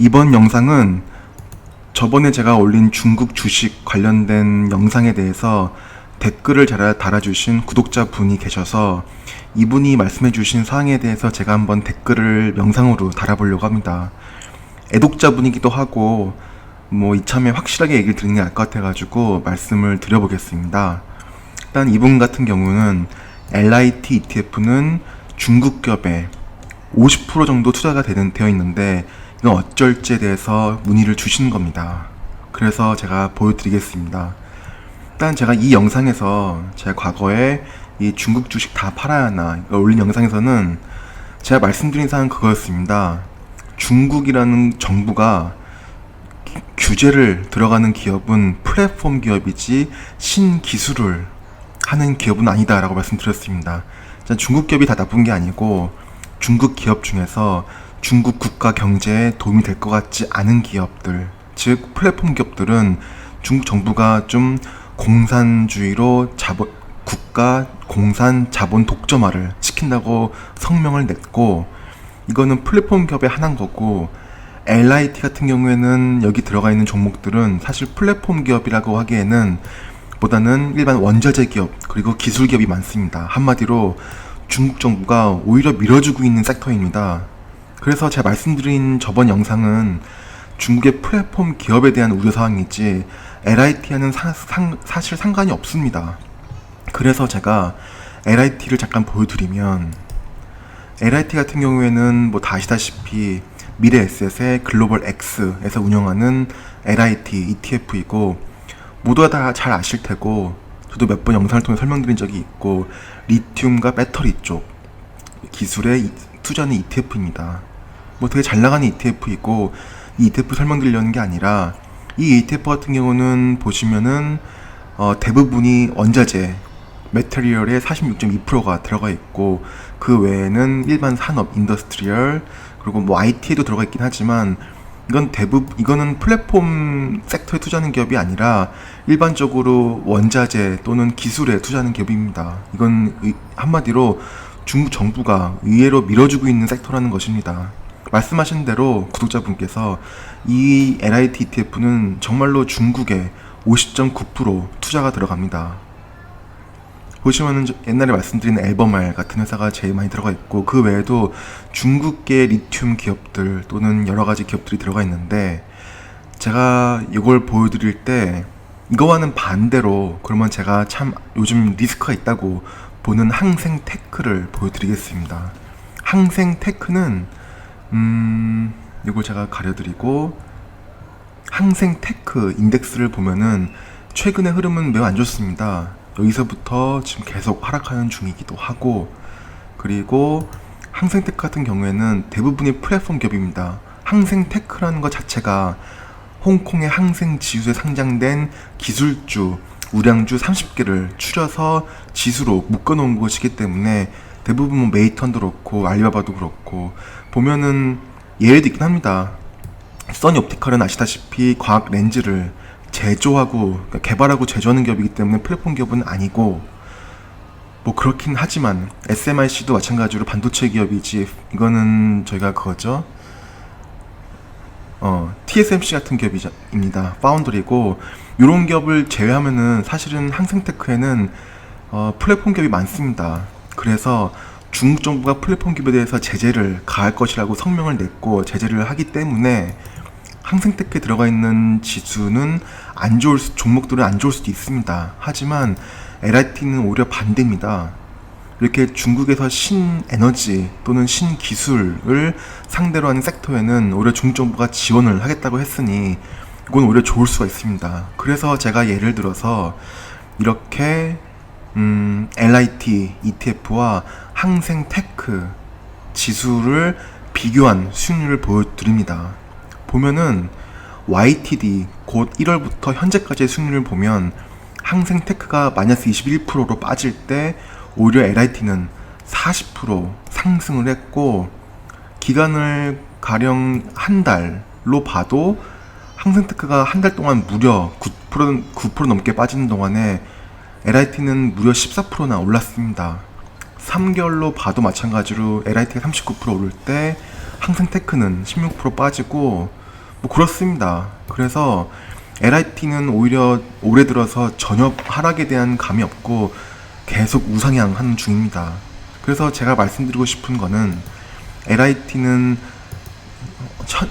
이번 영상은 저번에 제가 올린 중국 주식 관련된 영상에 대해서 댓글을 잘 달아주신 구독자분이 계셔서 이분이 말씀해주신 사항에 대해서 제가 한번 댓글을 영상으로 달아보려고 합니다. 애독자분이기도 하고 뭐 이참에 확실하게 얘기를 드리는 게 나을 것 같아가지고 말씀을 드려보겠습니다. 일단 이분 같은 경우는 LIT ETF는 중국 기업에 50% 정도 투자가 되는, 되어 있는데 이건 어쩔지에 대해서 문의를 주시는 겁니다. 그래서 제가 보여드리겠습니다. 일단 제가 이 영상에서 제가 과거에 이 중국 주식 다 팔아야 하나 올린 영상에서는 제가 말씀드린 사항은 그거였습니다. 중국이라는 정부가 기- 규제를 들어가는 기업은 플랫폼 기업이지 신기술을 하는 기업은 아니다라고 말씀드렸습니다. 자, 중국 기업이 다 나쁜 게 아니고 중국 기업 중에서 중국 국가 경제에 도움이 될 것 같지 않은 기업들, 즉 플랫폼 기업들은 중국 정부가 좀 공산주의로 자본 국가 공산 자본 독점화를 시킨다고 성명을 냈고 이거는 플랫폼 기업의 하나인 거고 LIT 같은 경우에는 여기 들어가 있는 종목들은 사실 플랫폼 기업이라고 하기에는 보다는 일반 원자재 기업 그리고 기술 기업이 많습니다. 한마디로 중국 정부가 오히려 밀어주고 있는 섹터입니다. 그래서 제가 말씀드린 저번 영상은 중국의 플랫폼 기업에 대한 우려 사항이지 LIT와는 사, 상- 사실 상관이 없습니다. 그래서 제가 LIT를 잠깐 보여드리면 LIT 같은 경우에는 뭐다 아시다시피 미래 에셋의 글로벌 X에서 운영하는 LIT ETF이고 모두가 다 잘 아실 테고 저도 몇 번 영상을 통해 설명드린 적이 있고 리튬과 배터리 쪽 기술에 이- 투자하는 ETF입니다. 뭐 되게 잘 나가는 ETF이고 이 ETF 설명드리려는 게 아니라 이 ETF 같은 경우는 보시면은 어, 대부분이 원자재 메테리얼의 46.2%가 들어가 있고 그 외에는 일반 산업 인더스트리얼 그리고 뭐 IT에도 들어가 있긴 하지만 이건 대부분 이거는 플랫폼 섹터에 투자하는 기업이 아니라 일반적으로 원자재 또는 기술에 투자하는 기업입니다. 이건 의- 한마디로 중국 정부가 의외로 밀어주고 있는 섹터라는 것입니다. 말씀하신 대로 구독자분께서 이 LIT ETF는 정말로 중국에 50.9% 투자가 들어갑니다. 보시면은 저- 옛날에 말씀드린 앨범알 같은 회사가 제일 많이 들어가 있고 그 외에도 중국계 리튬 기업들 또는 여러 가지 기업들이 들어가 있는데 제가 이걸 보여드릴 때 이거와는 반대로 그러면 제가 참 요즘 리스크가 있다고 보는 항생 테크를 보여드리겠습니다. 항생 테크는 음 이걸 제가 가려드리고 항생 테크 인덱스를 보면은 최근의 흐름은 매우 안 좋습니다. 여기서부터 지금 계속 하락하는 중이기도 하고 그리고 항생 테크 같은 경우에는 대부분이 플랫폼 기업입니다. 항생 테크라는 것 자체가 홍콩의 항생 지수에 상장된 기술주, 우량주 30개를 추려서 지수로 묶어놓은 것이기 때문에 대부분 뭐 메이턴도 그렇고 알리바바도 그렇고 보면은 예외도 있긴 합니다. 써니 옵티컬은 아시다시피 과학 렌즈를 제조하고 그러니까 개발하고 제조하는 기업이기 때문에 플랫폼 기업은 아니고 뭐 그렇긴 하지만 SMIC도 마찬가지로 반도체 기업이지 이거는 저희가 그거죠. 어, TSMC 같은 기업입니다. 파운드리고 이런 기업을 제외하면은 사실은 항생테크에는 어, 플랫폼 기업이 많습니다. 그래서 중국 정부가 플랫폼 기업에 대해서 제재를 가할 것이라고 성명을 냈고 제재를 하기 때문에 항생테크에 들어가 있는 지수는 안 좋을 수, 종목들은 안 좋을 수도 있습니다. 하지만 LIT는 오히려 반대입니다. 이렇게 중국에서 신에너지 또는 신기술을 상대로 하는 섹터에는 오히려 중국 정부가 지원을 하겠다고 했으니 이건 오히려 좋을 수가 있습니다. 그래서 제가 예를 들어서 이렇게 음, LIT ETF와 항생테크 지수를 비교한 수익률을 보여드립니다. 보면은 YTD 곧 1월부터 현재까지의 수익률을 보면 항생테크가 마이너스 21%로 빠질 때 오히려 LIT는 40% 상승을 했고 기간을 가령 한 달로 봐도 항생테크가 한 달 동안 무려 9% 9% 넘게 빠지는 동안에 LIT는 무려 14%나 올랐습니다. 3개월로 봐도 마찬가지로 LIT가 39% 오를 때 항생 테크는 16% 빠지고 뭐 그렇습니다. 그래서 LIT는 오히려 올해 들어서 전혀 하락에 대한 감이 없고 계속 우상향하는 중입니다. 그래서 제가 말씀드리고 싶은 거는 LIT는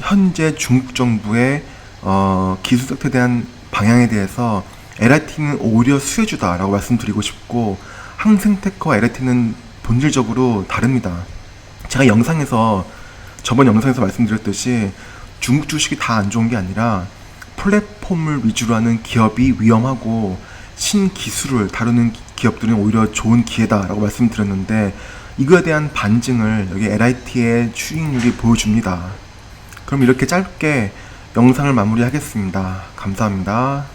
현재 중국 정부의 어, 기술 섹터에 대한 방향에 대해서 LIT는 오히려 수혜주다라고 말씀드리고 싶고 항생테크와 LIT는 본질적으로 다릅니다. 제가 영상에서 저번 영상에서 말씀드렸듯이 중국 주식이 다 안 좋은 게 아니라 플랫폼을 위주로 하는 기업이 위험하고 신기술을 다루는 기- 기업들은 오히려 좋은 기회다라고 말씀드렸는데 이거에 대한 반증을 여기 LIT의 수익률이 보여줍니다. 그럼 이렇게 짧게 영상을 마무리하겠습니다. 감사합니다.